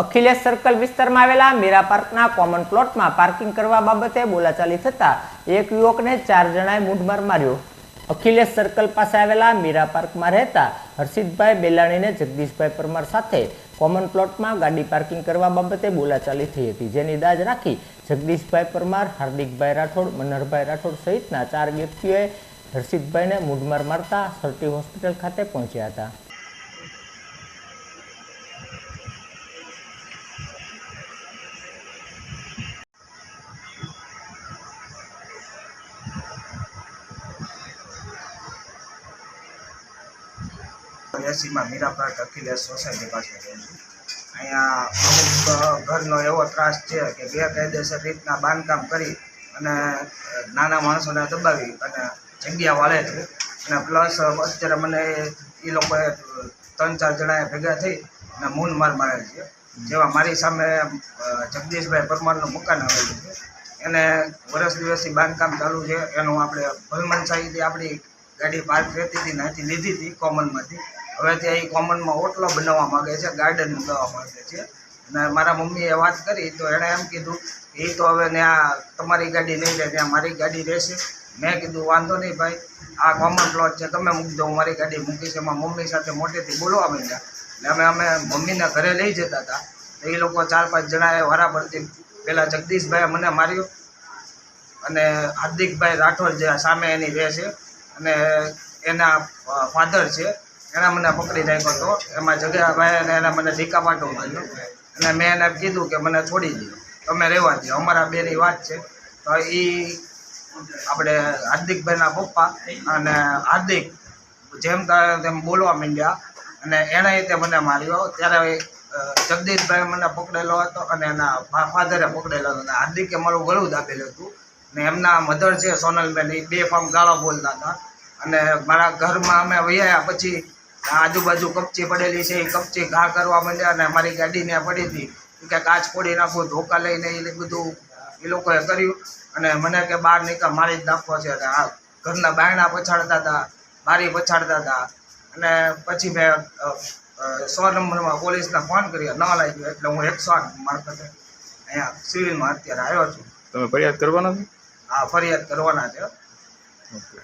Akhilesh circle વિસ્તારમાં આવેલા મીરા પાર્કના કોમન પ્લોટમાં પાર્કિંગ કરવા બાબતે બોલાચાલી થતા એક યુવકને ચાર જણાએ મૂઢમાર માર્યો. અખિલેશ સર્કલ પાસે આવેલા મીરા પાર્કમાં રહેતા હર્ષિતભાઈ બેલાણીને જગદીશભાઈ પરમાર સાથે કોમન પ્લોટમાં ગાડી પાર્કિંગ કરવા બાબતે બોલાચાલી થઈ હતી, જેની દાજ રાખી જગદીશભાઈ પરમાર, હાર્દિકભાઈ રાઠોડ, મનહરભાઈ રાઠોડ સહિતના ચાર વ્યક્તિઓએ હર્ષિતભાઈને મૂઢમાર મારતા સરટી હોસ્પિટલ ખાતે પહોંચ્યા હતા. એસીમાં મીરા પાર્ક અખિલેશ સોસાયટી પાસે રહું છું અહીંયા અમુક ઘરનો એવો ત્રાસ છે કે ગેરકાયદેસર રીતના બાંધકામ કરી અને નાના માણસોને દબાવી અને જગ્યા વાળે છે. અને પ્લસ અત્યારે મને એ લોકોએ ત્રણ ચાર જણાએ ભેગા થઈ અને મૂન માર મારે છે. જેવા મારી સામે જગદીશભાઈ પરમારનું મકાન આવેલું છે. એને વર્ષ દિવસથી બાંધકામ ચાલુ છે. એનું આપણે ભલમન સાહીથી આપણી ગાડી પાર્ક રહેતી હતી ને લીધી હતી કોમનમાંથી હવે ત્યાં એ કોમનમાં ઓટલો બનાવવા માગે છે ગાર્ડન બનાવવા માગે છે. અને મારા મમ્મીએ વાત કરી, તો એણે એમ કીધું એ તો હવે ત્યાં તમારી ગાડી નહીં રહે ત્યાં મારી ગાડી રહેશે. મેં કીધું, વાંધો નહીં ભાઈ, આ કોમન પ્લોટ છે, તમે મૂકી દો મારી ગાડી મૂકીશ. એમાં મમ્મી સાથે મોટેથી બોલવા માંડ્યા. એટલે અમે અમે મમ્મીને ઘરે લઈ જતા હતા. એ લોકો ચાર પાંચ જણાએ વારા પહેલાં જગદીશભાઈએ મને માર્યો અને હાર્દિકભાઈ રાઠોડ જે સામે એની રહે છે અને એના ફાધર છે એના મને પકડી રાખ્યો હતો એમાં જગ્યાભાઈ એને મને ઢીકા પાટો માર્યો અને મેં એને કીધું કે મને છોડી દો તમે રહેવા દો અમારા બેની વાત છે. તો એ આપણે હાર્દિકભાઈના પપ્પા અને હાર્દિક જેમ તેમ બોલવા માંડ્યા. અને એણે તે મને માર્યો. ત્યારે જગદીશભાઈ મને પકડેલો હતો અને એના ફાધરે પકડેલો હતો. અને હાર્દિકે મારું ગળું દાબેલું હતું. ને એમના મધર છે સોનલબેન, એ બે ફામ ગાળો બોલતા હતા. અને મારા ઘરમાં અમે વૈયા પછી આજુબાજુ કપચી પડેલી છે એ કપચી ઘા કરવા માંડ્યા અને મારી ગાડી ત્યાં પડી હતી. કે કાચ ફોડી નાખું ધોકા લઈને એ બધું એ લોકોએ કર્યું અને મને કે બહાર નીકળ મારી જ નાખવો છે. અને આ ઘરના બાયણા પછાડતા હતા બારી પછાડતા હતા. અને પછી મેં સો નંબરમાં પોલીસને ફોન કર્યો ન લાગ્યો એટલે હું એકસો આઠ મારફતે અહીંયા સિવિલમાં અત્યારે આવ્યો છું. તમે ફરિયાદ કરવાના છો? આ ફરિયાદ કરવાના છે. ઓકે.